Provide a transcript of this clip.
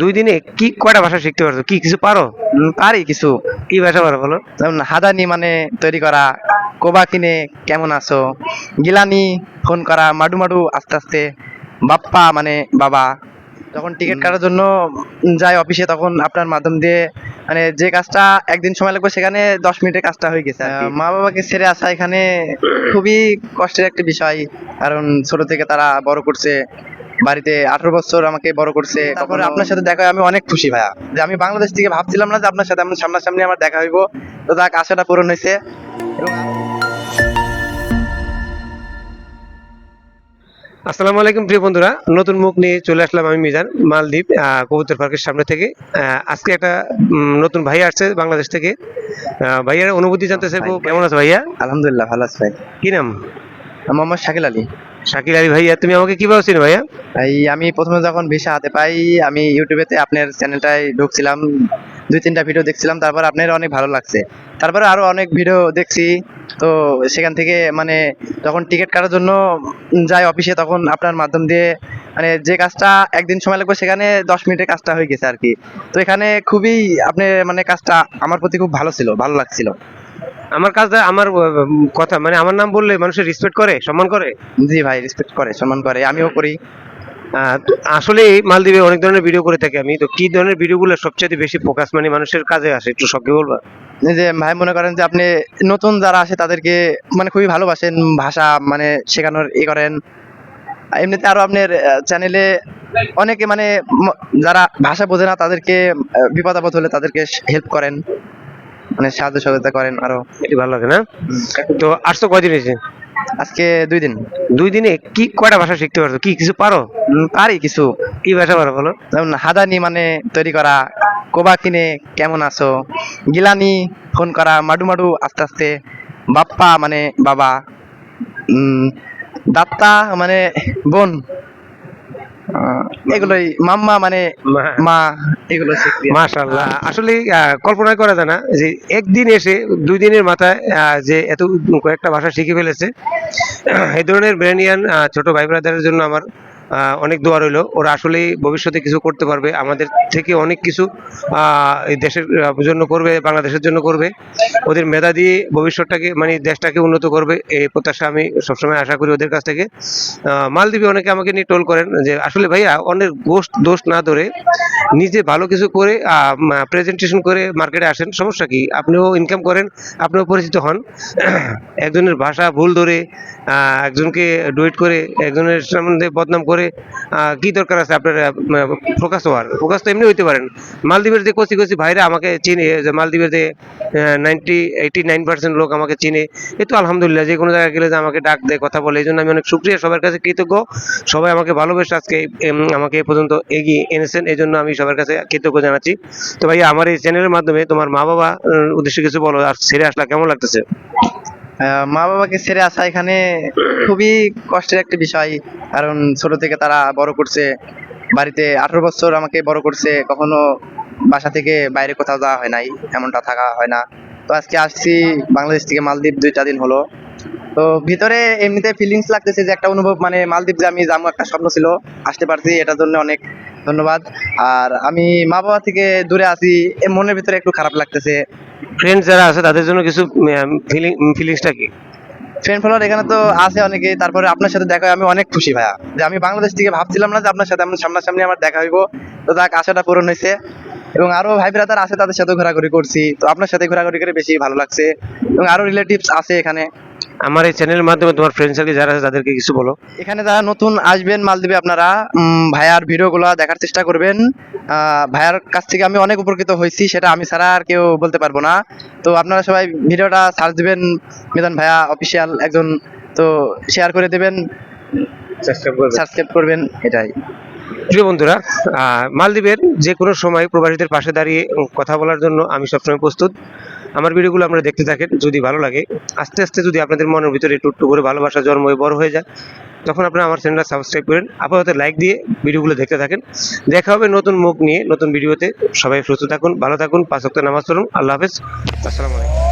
দুই দিনে কি কয়টা ভাষা শিখতে পারছ? কি কিছু পারো? পারি কিছু। কি ভাষা পারো বলো? যেমন হাদানি মানে তৈরি করা কোবা কিনে কেমন আছো গিলানি ফোন করা মাডু মাডু আস্তে আস্তে বাপ্পা মানে বাবা। যখন টিকিট কাটার জন্য যাই অফিসে তখন আপনার মাধ্যম দিয়ে মানে যে কাজটা একদিন সময় লাগবে সেখানে দশ মিনিটের কাজটা হয়ে গেছে মা বাবাকে ছেড়ে আসা এখানে খুবই কষ্টের একটা বিষয়। কারণ ছোট থেকে তারা বড় করছে। বাড়িতে আঠারো বছর আমাকে বড় করছে তারপরে আপনার সাথে দেখা আমি অনেক খুশি ভাইয়া। যে আমি বাংলাদেশ থেকে ভাবছিলাম না যে আপনার সাথে আমার সামনাসামনি আমার দেখা হইব। তো তাক আশাটা পূরণ হয়েছে। এবং আসসালামু আলাইকুম প্রিয় বন্ধুরা নতুন মুখ নিয়ে চলে আসলাম আমি মিজান মালদ্বীপ কবুতর পার্কের সামনে থেকে। আজকে একটা নতুন ভাইয়া আসছে বাংলাদেশ থেকে। আহ, ভাইয়ার অনুভূতি জানতে চাইব কেমন আছে ভাইয়া? আলহামদুলিল্লাহ ভালো আছে ভাই। কি নাম? মোহাম্মদ শাকিল আলী। শাকিল আলী ভাইয়া, তুমি আমাকে কীভাবে চিনো ভাইয়া? ভাই, আমি প্রথমে যখন ভিসা হাতে পাই, আমি ইউটিউবেতে আপনার চ্যানেলটায় ঢুকছিলাম, দুই তিনটা ভিডিও দেখছিলাম, তারপর আপনার অনেক ভালো লাগছে। আরও অনেক ভিডিও দেখছি, তো সেখান থেকে মানে যখন টিকিট কাটার জন্য যাই অফিসে তখন আপনার মাধ্যম দিয়ে মানে যে কাজটা একদিন সময় লাগবে, সেখানে দশ মিনিটের কাজটা হয়ে গেছে আর কি। তো এখানে খুবই আপনি মানে কাজটা আমার প্রতি খুব ভালো ছিল, ভালো লাগছিল। আমার কাজটা আমার কথা মানে আমার নাম বললে মানুষের রেসপেক্ট করে সম্মান করে? জি ভাই রেসপেক্ট করে সম্মান করে আমিও করি। আসলে মালদ্বীপে অনেক ধরনের ভিডিও করে থাকি আমি। তো কি ধরনের ভিডিওগুলো সবচেয়ে বেশি ফোকাস মানে মানুষের কাজে আসে? একটু সবকে বলবা। যে ভাই মনে করেন যে আপনি নতুন যারা আসে তাদেরকে মানে খুবই ভালোবাসেন ভাষা মানে শেখানোর ই করেন। এমনিতে আরও আপনার চ্যানেলে অনেকে মানে যারা ভাষা বোঝে না তাদেরকে বিপদ আপদ হলে তাদেরকে হেল্প করেন। মানে সাহায্য সহযোগিতা করেন আরও। এটি ভালো লাগে না? তো আসতো কয়দিন এসে আজকে দুই দিন। দুই দিনে কি কয়টা ভাষা শিখতে পারছ? কি কিছু পারো? পারি কিছু। কি ভাষা পারো বলো? যেমন হাদানি মানে তৈরি করা কোবা কিনে কেমন আছো? গিলানি ফোন করা মাডু মাডু আস্তে আস্তে বাপ্পা মানে বাবা। উম, দাত্তা মানে বোন। এগুলোই মাম্মা মানে মা। এগুলো শিখছি। মাশাল্লাহ আসলে আহ, কল্পনা করা যায় না যে একদিন এসে দুই দিনের মাথায় আহ, যে এত কয়েকটা ভাষা শিখে ফেলেছে। এই ধরনের ব্রেনিয়ান ছোট ভাই ব্রাদারের জন্য আমার অনেক দোয়া রইল। ওরা আসলেই ভবিষ্যতে কিছু করতে পারবে। আমাদের থেকে অনেক কিছু এই দেশের জন্য করবে, বাংলাদেশের জন্য করবে। ওদের মেধা দিয়ে ভবিষ্যৎটাকে মানে দেশটাকে উন্নত করবে, এই প্রত্যাশা আমি সবসময় আশা করি ওদের কাছ থেকে। মালদ্বীপে অনেকে আমাকে নিয়ে টোল করেন যে, আসলে ভাইয়া, অন্যের গোষ্ঠ, দোষ না ধরে নিজে ভালো কিছু করে প্রেজেন্টেশন করে মার্কেটে আসেন। সমস্যা কি? আপনিও ইনকাম করেন, আপনিও পরিচিত হন। একজনের ভাষা ভুল ধরে একজনকে ডুয়েট করে, একজনের সম্বন্ধে বদনাম করে আহ, কি দরকার আছে আপনার ফোকাস হওয়ার? ফোকাস তো এমনি হইতে পারেন। মালদ্বীপের যে কচি কচি ভাইরা আমাকে চিনে যে মালদ্বীপের যে নাইনটি এইটি নাইন পার্সেন্ট লোক আমাকে চিনে এ তো আলহামদুলিল্লাহ যে কোনো জায়গায় গেলে যে আমাকে ডাক দেয় কথা বলে এই জন্য আমি অনেক সুক্রিয়া সবার কাছে কৃতজ্ঞ। সবাই আমাকে ভালোবেসে আজকে আমাকে এ পর্যন্ত এগিয়ে এনেছেন এই জন্য আমি সবার কাছে কৃতজ্ঞ জানাচ্ছি। তো ভাই আমার এই চ্যানেলের মাধ্যমে তোমার মা বাবা উদ্দেশ্যে কিছু বলো আর ছেড়ে আসলা কেমন লাগতেছে? মা বাবাকে ছেড়ে আসা এখানে খুবই কষ্টের একটা বিষয়। কারণ ছোট থেকে তারা বড় করছে, বাড়িতে আঠারো বছর আমাকে বড় করছে, কখনো বাসা থেকে বাইরে কোথাও যাওয়া হয় নাই, এমনটা থাকা হয় না। তো আজকে আসছি বাংলাদেশ থেকে মালদ্বীপ, দুইটা দিন হলো। তো ভিতরে এমনিতে ফিলিংস লাগতেছে যে একটা অনুভব মানে মালদ্বীপ যে আমি যাব একটা স্বপ্ন ছিল, আসতে পারছি, এটার জন্য অনেক ধন্যবাদ। আর আমি মা বাবা থেকে দূরে আছি মনের ভিতরে একটু খারাপ লাগতেছে। ফ্রেন্ড যারা আছে তাদের জন্য কিছু ফিলিং ফিলিংসটা কি? ফ্রেন্ড ফলোয়ার এখানে তো আছে অনেকে তারপরে আপনার সাথে দেখা হয়ে আমি অনেক খুশি ভাইয়া। যে আমি বাংলাদেশ থেকে ভাবছিলাম না যে আপনার সাথে আমার সামনাসামনি আমার দেখা হইব। তো তাক আশাটা পূরণ হয়েছে এবং আরও ভাই ব্রাদার আছে তাদের সাথে ঘোরাঘুরি করছি। তো আপনার সাথে ঘোরাঘুরি করে বেশি ভালো লাগছে। এবং আরও রিলেটিভস আছে এখানে। আমার এই চ্যানেলের মাধ্যমে তোমার ফ্রেন্ড সার্কেল যারা আছে তাদেরকে কিছু বলো। এখানে যারা নতুন আসবেন মালদ্বীপে আপনারা ভাইয়ার ভিডিওগুলো দেখার চেষ্টা করবেন। ভাইয়ার কাছ থেকে আমি অনেক উপকৃত হয়েছি সেটা আমি ছাড়া আর কেউ বলতে পারব না। তো আপনারা সবাই ভিডিওটা সার্চ দিবেন মেদান ভাইয়া অফিসিয়াল একজন তো শেয়ার করে দেবেন সাবস্ক্রাইব করবেন। এটাই। প্রিয় বন্ধুরা মালদ্বীপের যে কোনো সময় প্রবাসীদের পাশে দাঁড়িয়ে কথা বলার জন্য আমি সবসময় প্রস্তুত। আমার ভিডিওগুলো আপনারা দেখতে থাকেন, যদি ভালো লাগে, আস্তে আস্তে যদি আপনাদের মনের ভিতরে একটু একটু করে ভালোবাসা জন্ম হয়ে বড় হয়ে যায়, তখন আপনারা আমার চ্যানেলটা সাবস্ক্রাইব করেন। আপাতত লাইক দিয়ে ভিডিওগুলো দেখতে থাকেন। দেখা হবে নতুন মুখ নিয়ে, নতুন ভিডিওতে। সবাই সুস্থ থাকুন, ভালো থাকুন, পাঁচ ওয়াক্ত নামাজ পড়ুন। আল্লাহ হাফেজ। আসসালামু আলাইকুম।